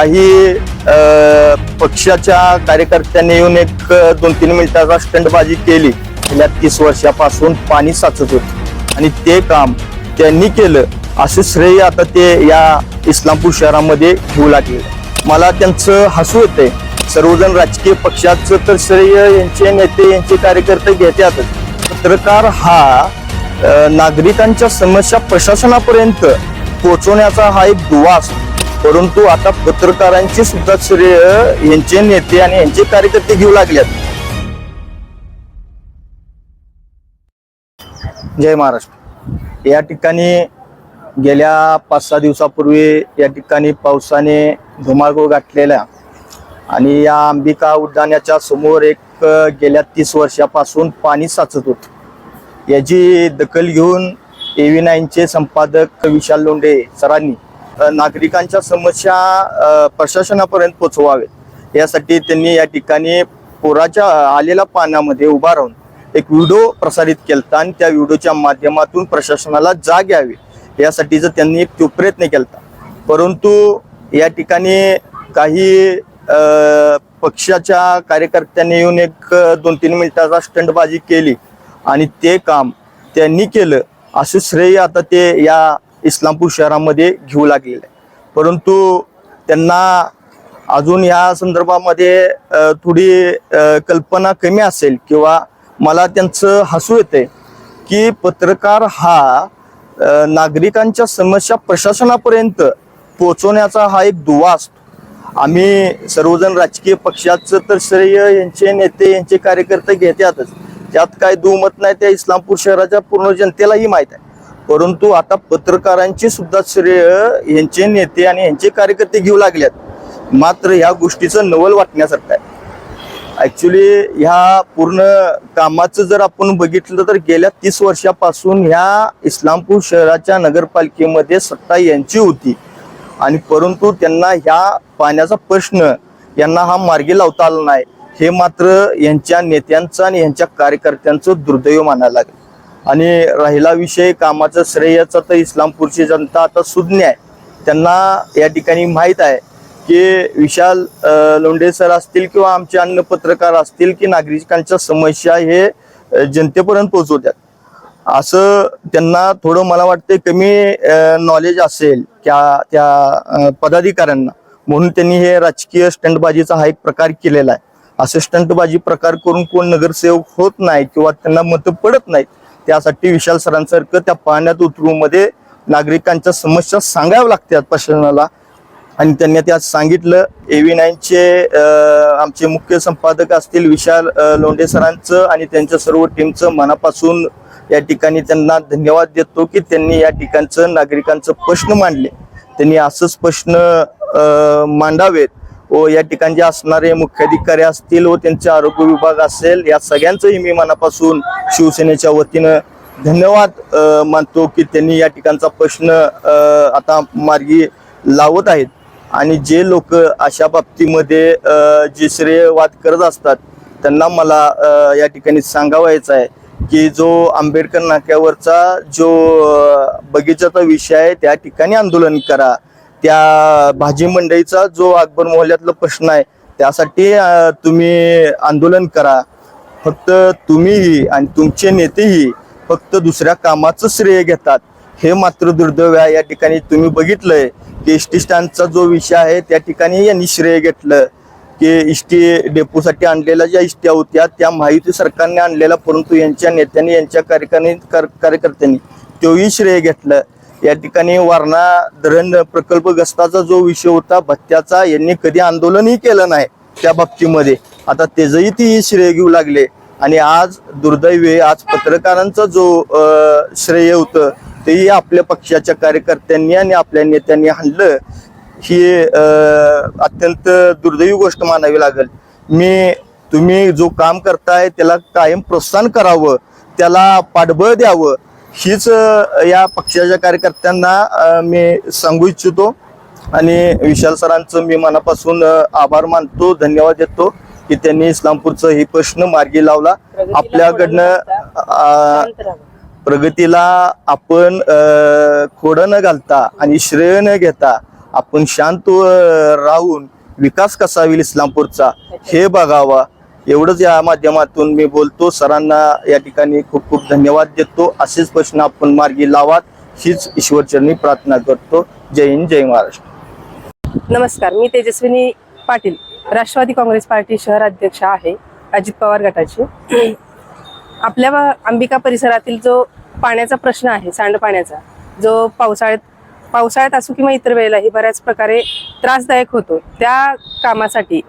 काही पक्षाच्या कार्यकर्त्यांनी येऊन एक दोन तीन मिनिटाचा स्टंटबाजी केली. गेल्या तीस वर्षापासून पाणी साचत होत. आणि ते काम त्यांनी केलं. असं श्रेय आता ते या इस्लामपूर शहरामध्ये घेऊ लागले. मला त्यांचं हसू येते सर्वजण राजकीय पक्षाचं तर श्रेय यांचे नेते यांचे कार्यकर्ते घेतातच पत्रकार हा नागरिकांच्या समस्या प्रशासनापर्यंत पोहोचवण्याचा हा एक दुवा असतो. परंतु आता पत्रकारांचे सुद्धा श्रेय यांचे नेते आणि यांचे कार्यकर्ते घेऊ लागल्यात जय महाराष्ट्र. या ठिकाणी गेल्या पाच सहा दिवसापूर्वी या ठिकाणी पावसाने धुमाकूळ गाठलेल्या आणि या अंबिका उड्डाणाच्या समोर एक गेल्या तीस वर्षापासून पाणी साचत होत. याची दखल घेऊन एव्ही नाईनचे संपादक विशाल लोंढे सरांनी नागरिकांच्या समस्या प्रशासनापर्यंत पोचवावेत. यासाठी त्यांनी या ठिकाणी पुराच्या आलेल्या पाण्यामध्ये उभा राहून एक व्हिडिओ प्रसारित केलता आणि त्या व्हिडिओच्या माध्यमातून प्रशासनाला जाग यावी. यासाठीच त्यांनी एक तो प्रयत्न केलता. परंतु या ठिकाणी काही पक्षाच्या कार्यकर्त्यांनी येऊन एक दोन तीन मिनिटाचा स्टंटबाजी केली आणि ते काम त्यांनी केलं. असं श्रेय आता ते या इस्लामपूर शहरामध्ये घेऊ लागलेलं आहे. परंतु त्यांना अजून या संदर्भामध्ये थोडी कल्पना कमी असेल किंवा मला त्यांचं हसू येते की पत्रकार हा नागरिकांच्या समस्या प्रशासनापर्यंत पोचवण्याचा हा एक दुवा असतो. आम्ही सर्वजण राजकीय पक्षाचं तर श्रेय यांचे नेते यांचे कार्यकर्ते घेतातच त्यात काय दुमत नाही त्या इस्लामपूर शहराच्या पूर्ण जनतेलाही माहीत आहे. परंतु आता पत्रकारांची सुद्धा श्रेय यांचे नेते आणि यांचे कार्यकर्ते घेऊ लागल्यात मात्र ह्या गोष्टीचं नवल वाटण्यासारखं आहे. ऍक्च्युली ह्या पूर्ण कामाचं जर आपण बघितलं तर गेल्या तीस वर्षापासून ह्या इस्लामपूर शहराच्या नगरपालिकेमध्ये सत्ता यांची होती. आणि परंतु त्यांना ह्या पाण्याचा प्रश्न यांना हा मार्गी लावता आला नाही. हे मात्र यांच्या नेत्यांचं आणि यांच्या कार्यकर्त्यांचं दुर्दैव मानायला लागलं. आणि राहिला विषय कामाचं श्रेयाचं तर इस्लामपूरची जनता आता सुज्ञ आहे. त्यांना या ठिकाणी माहीत आहे की विशाल लोंढे सर असतील किंवा आमचे अन्य पत्रकार असतील की नागरिकांच्या समस्या हे जनतेपर्यंत पोहोचवतात. असं त्यांना थोडं मला वाटतं कमी नॉलेज असेल त्या त्या पदाधिकाऱ्यांना. म्हणून त्यांनी हे राजकीय स्टंटबाजीचा हा एक प्रकार केलेला आहे. असं स्टंटबाजी प्रकार करून कोण नगरसेवक होत नाही किंवा त्यांना मतं पडत नाहीत त्यासाठी विशाल सरांसारखं त्या पाण्यात उतरू मध्ये नागरिकांच्या समस्या सांगाव्या लागतात प्रशासनाला. आणि त्यांनी त्यात सांगितलं एव्ही नाईनचे आमचे मुख्य संपादक असतील विशाल लोंढे सरांचं आणि त्यांच्या सर्व टीमचं मनापासून या ठिकाणी त्यांना धन्यवाद देतो की त्यांनी या ठिकाणचं नागरिकांचं प्रश्न मांडले. त्यांनी असंच प्रश्न मांडावेत. व या ठिकाणचे जे असणारे मुख्याधिकारी असतील व त्यांचे आरोग्य विभाग असेल या सगळ्यांचंही मी मनापासून शिवसेनेच्या वतीनं धन्यवाद मानतो की त्यांनी या ठिकाणचा प्रश्न आता मार्गी लावत आहेत. आणि जे लोक अशा बाबतीमध्ये जे श्रेयवाद करत असतात त्यांना मला या ठिकाणी सांगावायचं आहे की जो आंबेडकर नाक्यावरचा जो बगीचाचा विषय आहे त्या ठिकाणी आंदोलन करा. त्या भाजी मंडईचा जो अकबर मोहल्ल्यातला प्रश्न आहे त्यासाठी तुम्ही आंदोलन करा. फक्त तुम्हीही आणि तुमचे नेतेही फक्त दुसऱ्या कामाचं श्रेय घेतात. हे मात्र दुर्दैव आहे. या ठिकाणी तुम्ही बघितलंय की एस टी स्टँडचा जो विषय आहे त्या ठिकाणी यांनी श्रेय घेतलं की एस टी डेपोसाठी आणलेल्या ज्या इष्ट्या होत्या त्या माहिती सरकारने आणलेल्या परंतु यांच्या नेत्यांनी यांच्या कार्यकर्त्यांनी कार्यकर्त्यांनी तोही श्रेय घेतलं. या ठिकाणी वारणा धरण प्रकल्पग्रस्ताचा जो विषय होता भत्त्याचा यांनी कधी आंदोलनही केलं नाही त्या बाबतीमध्ये. आता त्याचंही ती श्रेय घेऊ लागले. आणि आज दुर्दैवी आज पत्रकारांचा जो श्रेय होतं तेही आपल्या पक्षाच्या कार्यकर्त्यांनी आणि आपल्या नेत्यांनी हाणलं. ही अत्यंत दुर्दैवी गोष्ट मानावी लागेल. मी तुम्ही जो काम करताय त्याला कायम प्रोत्साहन करावं त्याला पाठबळ द्यावं हीच या पक्षाच्या कार्यकर्त्यांना मी सांगू इच्छितो आणि विशाल सरांचं मी मनापासून आभार मानतो धन्यवाद देतो की त्यांनी इस्लामपूरचं हे प्रश्न मार्गी लावला. आपल्याकडनं प्रगतीला आपण खोडं न घालता आणि श्रेय न घेता आपण शांत राहून विकास कसा होईल इस्लामपूरचा हे बघावा. एवढंच या माध्यमातून मी बोलतो. सरांना या ठिकाणी खूप खूप धन्यवाद देतो. असेच प्रश्न आपण मार्गी लावात. हीच ईश्वरचरणी प्रार्थना करतो. जय हिंद जय महाराष्ट्र. नमस्कार मी तेजस्विनी पाटील. राष्ट्रवादी काँग्रेस पार्टी शहर अध्यक्ष आहे अजित पवार गटाची. आपल्या अंबिका परिसरातील जो पाण्याचा प्रश्न आहे सांडपाण्याचा जो पावसाळ्यात पावसाळ्यात असो किंवा इतर वेळेलाही बऱ्याच प्रकारे त्रासदायक होतो त्या कामासाठी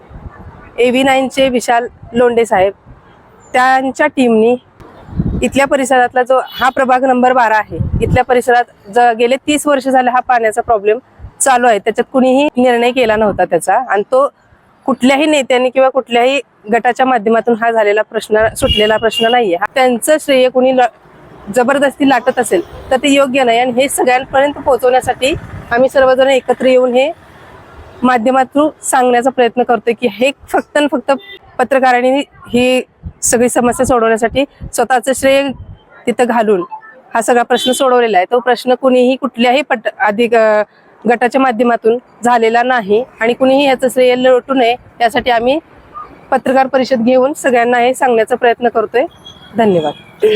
ए व्ही नाईनचे विशाल लोंडे साहेब. त्यांच्या टीमनी इथल्या परिसरातला जो हा प्रभाग नंबर बारा आहे इथल्या परिसरात ज गेले तीस वर्ष झाले हा पाण्याचा प्रॉब्लेम चालू आहे. त्याच्यात कुणीही निर्णय केला नव्हता त्याचा. आणि तो कुठल्याही नेत्यांनी किंवा कुठल्याही गटाच्या माध्यमातून हा झालेला प्रश्न सुटलेला प्रश्न नाहीये. हा त्यांचं श्रेय कुणी ल- जबरदस्ती लाटत असेल तर ते योग्य नाही. आणि हे सगळ्यांपर्यंत पोहोचवण्यासाठी आम्ही सर्वजण एकत्र येऊन हे माध्यमातून सांगण्याचा प्रयत्न करतोय की हे फक्त आणि फक्त पत्रकारांनी ही सगळी समस्या सोडवण्यासाठी स्वतःचं श्रेय तिथं घालून हा सगळा प्रश्न सोडवलेला आहे. तो प्रश्न कुणीही कुठल्याही पट अधिक गटाच्या माध्यमातून झालेला नाही आणि कुणीही याचं श्रेय लोटू नये यासाठी आम्ही पत्रकार परिषद घेऊन सगळ्यांना हे सांगण्याचा प्रयत्न करतोय. धन्यवाद.